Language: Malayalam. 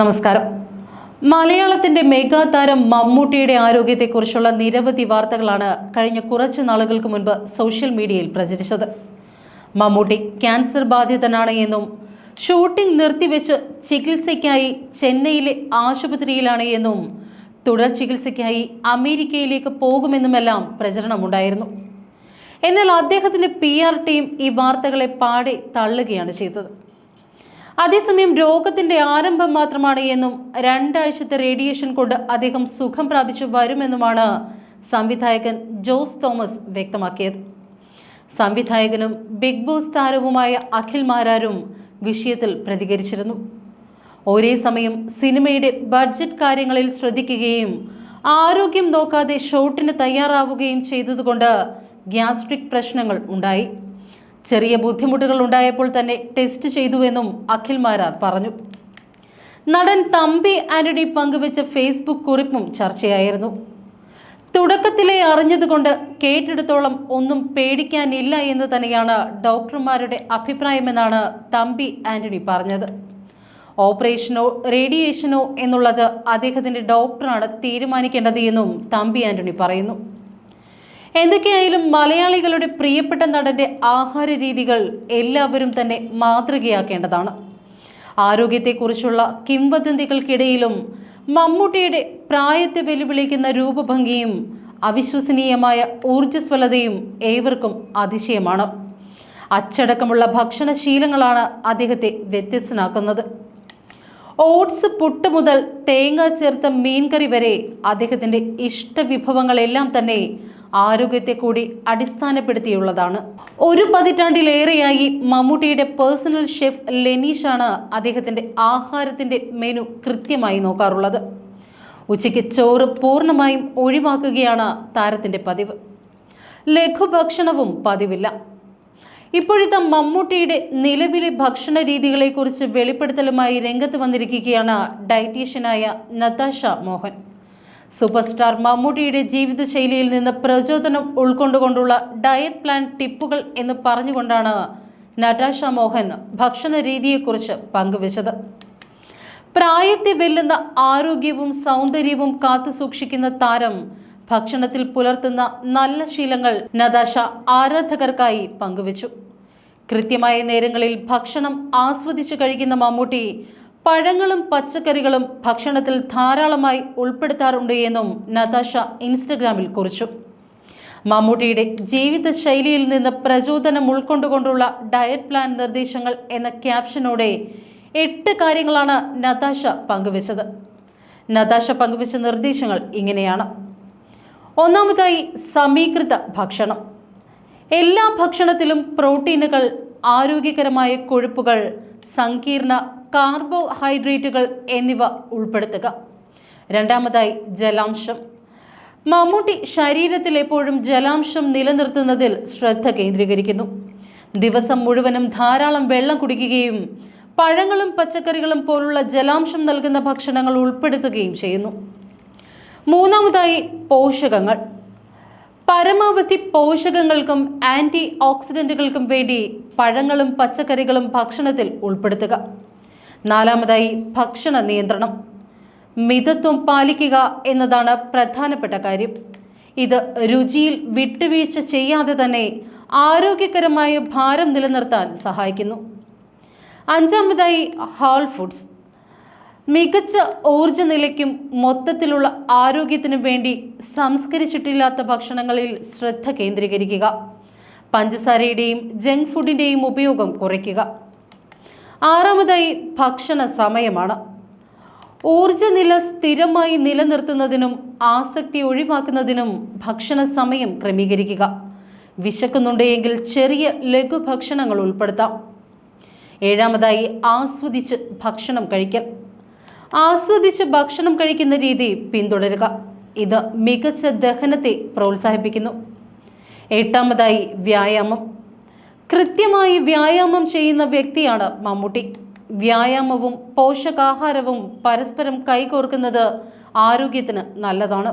നമസ്കാരം. മലയാളത്തിന്റെ മെഗാ താരം മമ്മൂട്ടിയുടെ ആരോഗ്യത്തെക്കുറിച്ചുള്ള നിരവധി വാർത്തകളാണ് കഴിഞ്ഞ കുറച്ച് നാളുകൾക്ക് മുൻപ് സോഷ്യൽ മീഡിയയിൽ പ്രചരിച്ചത്. മമ്മൂട്ടി ക്യാൻസർ ബാധിതനാണ് എന്നും ഷൂട്ടിംഗ് നിർത്തിവെച്ച് ചികിത്സയ്ക്കായി ചെന്നൈയിലെ ആശുപത്രിയിലാണ് എന്നും തുടർ ചികിത്സയ്ക്കായി അമേരിക്കയിലേക്ക് പോകുമെന്നുമെല്ലാം പ്രചരണമുണ്ടായിരുന്നു. എന്നാൽ അദ്ദേഹത്തിന്റെ പി ആർ ടീം ഈ വാർത്തകളെ പാടെ തള്ളുകയാണ് ചെയ്തത്. അതേസമയം രോഗത്തിന്റെ ആരംഭം മാത്രമാണ് എന്നും രണ്ടാഴ്ചത്തെ റേഡിയേഷൻ കൊണ്ട് അദ്ദേഹം സുഖം പ്രാപിച്ചു വരുമെന്നുമാണ് സംവിധായകൻ ജോസ് തോമസ് വ്യക്തമാക്കിയത്. സംവിധായകനും ബിഗ് ബോസ് താരവുമായ അഖിൽ മാരാരും വിഷയത്തിൽ പ്രതികരിച്ചിരുന്നു. ഒരേ സമയം സിനിമയുടെ ബഡ്ജറ്റ് കാര്യങ്ങളിൽ ശ്രദ്ധിക്കുകയും ആരോഗ്യം നോക്കാതെ ഷോട്ടിന് തയ്യാറാവുകയും ചെയ്തതുകൊണ്ട് ഗ്യാസ്ട്രിക് പ്രശ്നങ്ങൾ ഉണ്ടായി. ചെറിയ ബുദ്ധിമുട്ടുകൾ ഉണ്ടായപ്പോൾ തന്നെ ടെസ്റ്റ് ചെയ്തുവെന്നും അഖിൽ മാരാർ പറഞ്ഞു. നടൻ തമ്പി ആന്റണി പങ്കുവച്ച ഫേസ്ബുക്ക് കുറിപ്പും ചർച്ചയായിരുന്നു. തുടക്കത്തിലെ അറിഞ്ഞതുകൊണ്ട് കേട്ടെടുത്തോളം ഒന്നും പേടിക്കാനില്ല എന്ന് തന്നെയാണ് ഡോക്ടർമാരുടെ അഭിപ്രായമെന്നാണ് തമ്പി ആന്റണി പറഞ്ഞത്. ഓപ്പറേഷനോ റേഡിയേഷനോ എന്നുള്ളത് അദ്ദേഹത്തിന്റെ ഡോക്ടറാണ് തീരുമാനിക്കേണ്ടത് എന്നും തമ്പി ആന്റണി പറയുന്നു. എന്തൊക്കെയായാലും മലയാളികളുടെ പ്രിയപ്പെട്ട നടന്റെ ആഹാര രീതികൾ എല്ലാവരും തന്നെ മാതൃകയാക്കേണ്ടതാണ്. ആരോഗ്യത്തെക്കുറിച്ചുള്ള കിംവദന്തികൾക്കിടയിലും മമ്മൂട്ടിയുടെ പ്രായത്തെ വെല്ലുവിളിക്കുന്ന രൂപഭംഗിയും അവിശ്വസനീയമായ ഊർജസ്വലതയും ഏവർക്കും അതിശയമാണ്. അച്ചടക്കമുള്ള ഭക്ഷണശീലങ്ങളാണ് അദ്ദേഹത്തെ വ്യത്യസ്തനാക്കുന്നത്. ഓട്സ് പുട്ട് മുതൽ തേങ്ങ ചേർത്ത മീൻകറി വരെ അദ്ദേഹത്തിന്റെ ഇഷ്ടവിഭവങ്ങളെല്ലാം തന്നെ ആരോഗ്യത്തെ കൂടി അടിസ്ഥാനപ്പെടുത്തിയുള്ളതാണ്. ഒരു പതിറ്റാണ്ടിലേറെയായി മമ്മൂട്ടിയുടെ പേഴ്സണൽ ഷെഫ് ലെനീഷാണ് അദ്ദേഹത്തിന്റെ ആഹാരത്തിന്റെ മെനു കൃത്യമായി നോക്കാറുള്ളത്. ഉച്ചയ്ക്ക് ചോറ് പൂർണമായും ഒഴിവാക്കുകയാണ് താരത്തിന്റെ പതിവ്. ലഘുഭക്ഷണവും പതിവില്ല. ഇപ്പോഴത്തെ മമ്മൂട്ടിയുടെ നിലവിലെ ഭക്ഷണ രീതികളെക്കുറിച്ച് വെളിപ്പെടുത്തലുമായി രംഗത്ത് വന്നിരിക്കുകയാണ് ഡയറ്റീഷ്യനായ നതാഷ മോഹൻ. സൂപ്പർ സ്റ്റാർ മമ്മൂട്ടിയുടെ ജീവിതശൈലിയിൽ നിന്ന് പ്രചോദനം ഉൾക്കൊണ്ടുകൊണ്ടുള്ള ഡയറ്റ് പ്ലാൻ ടിപ്പുകൾ എന്ന് പറഞ്ഞുകൊണ്ടാണ് നടാഷ മോഹൻ ഭക്ഷണ രീതിയെക്കുറിച്ച് പങ്കുവച്ചത്. പ്രായത്തെ വെല്ലുന്ന ആരോഗ്യവും സൗന്ദര്യവും കാത്തു സൂക്ഷിക്കുന്ന താരം ഭക്ഷണത്തിൽ പുലർത്തുന്ന നല്ല ശീലങ്ങൾ നദാഷ ആരാധകർക്കായി പങ്കുവച്ചു. കൃത്യമായ നേരങ്ങളിൽ ഭക്ഷണം ആസ്വദിച്ചു കഴിക്കുന്ന മമ്മൂട്ടി പഴങ്ങളും പച്ചക്കറികളും ഭക്ഷണത്തിൽ ധാരാളമായി ഉൾപ്പെടുത്താറുണ്ട് എന്നും നതാഷ ഇൻസ്റ്റഗ്രാമിൽ കുറിച്ചു. മമ്മൂട്ടിയുടെ ജീവിതശൈലിയിൽ നിന്ന് പ്രചോദനം ഉൾക്കൊണ്ടുകൊണ്ടുള്ള ഡയറ്റ് പ്ലാൻ നിർദ്ദേശങ്ങൾ എന്ന ക്യാപ്ഷനോടെ എട്ട് കാര്യങ്ങളാണ് നതാഷ പങ്കുവച്ചത്. നതാഷ പങ്കുവച്ച നിർദ്ദേശങ്ങൾ ഇങ്ങനെയാണ്. ഒന്നാമതായി സമീകൃത ഭക്ഷണം. എല്ലാ ഭക്ഷണത്തിലും പ്രോട്ടീനുകൾ ആരോഗ്യകരമായ കൊഴുപ്പുകൾ സങ്കീർണ കാർബോഹൈഡ്രേറ്റുകൾ എന്നിവ ഉൾപ്പെടുത്തുക. രണ്ടാമതായി ജലാംശം. മമ്മൂട്ടി ശരീരത്തിൽ എപ്പോഴും ജലാംശം നിലനിർത്തുന്നതിൽ ശ്രദ്ധ കേന്ദ്രീകരിക്കുന്നു. ദിവസം മുഴുവനും ധാരാളം വെള്ളം കുടിക്കുകയും പഴങ്ങളും പച്ചക്കറികളും പോലുള്ള ജലാംശം നൽകുന്ന ഭക്ഷണങ്ങൾ ഉൾപ്പെടുത്തുകയും ചെയ്യുന്നു. മൂന്നാമതായി പോഷകങ്ങൾ. പരമാവധി പോഷകങ്ങൾക്കും ആന്റി ഓക്സിഡന്റുകൾക്കും വേണ്ടി പഴങ്ങളും പച്ചക്കറികളും ഭക്ഷണത്തിൽ ഉൾപ്പെടുത്തുക. നാലാമതായി ഭക്ഷണ നിയന്ത്രണം. മിതത്വം പാലിക്കുക എന്നതാണ് പ്രധാനപ്പെട്ട കാര്യം. ഇത് രുചിയിൽ വിട്ടുവീഴ്ച ചെയ്യാതെ തന്നെ ആരോഗ്യകരമായ ഭാരം നിലനിർത്താൻ സഹായിക്കുന്നു. അഞ്ചാമതായി ഹാൾ ഫുഡ്സ് മികച്ച ഊർജ നിലയ്ക്കും മൊത്തത്തിലുള്ള ആരോഗ്യത്തിനും വേണ്ടി സംസ്കരിച്ചിട്ടില്ലാത്ത ഭക്ഷണങ്ങളിൽ ശ്രദ്ധ കേന്ദ്രീകരിക്കുക. പഞ്ചസാരയുടെയും ജങ്ക് ഫുഡിന്റെയും ഉപയോഗം കുറയ്ക്കുക. ആറാമതായി ഭക്ഷണ സമയമാണ്. ഊർജനില സ്ഥിരമായി നിലനിർത്തുന്നതിനും ആസക്തി ഒഴിവാക്കുന്നതിനും ഭക്ഷണ സമയം ക്രമീകരിക്കുക. വിശക്കുന്നുണ്ടെങ്കിൽ ചെറിയ ലഘുഭക്ഷണങ്ങൾ ഉൾപ്പെടുത്താം. ഏഴാമതായി ആസ്വദിച്ച് ഭക്ഷണം കഴിക്കൽ. ആസ്വദിച്ച് ഭക്ഷണം കഴിക്കുന്ന രീതി പിന്തുടരുക. ഇത് മികച്ച ദഹനത്തെ പ്രോത്സാഹിപ്പിക്കുന്നു. എട്ടാമതായി വ്യായാമം. കൃത്യമായി വ്യായാമം ചെയ്യുന്ന വ്യക്തിയാണ് മമ്മൂട്ടി. വ്യായാമവും പോഷകാഹാരവും പരസ്പരം കൈകോർക്കുന്നത് ആരോഗ്യത്തിന് നല്ലതാണ്.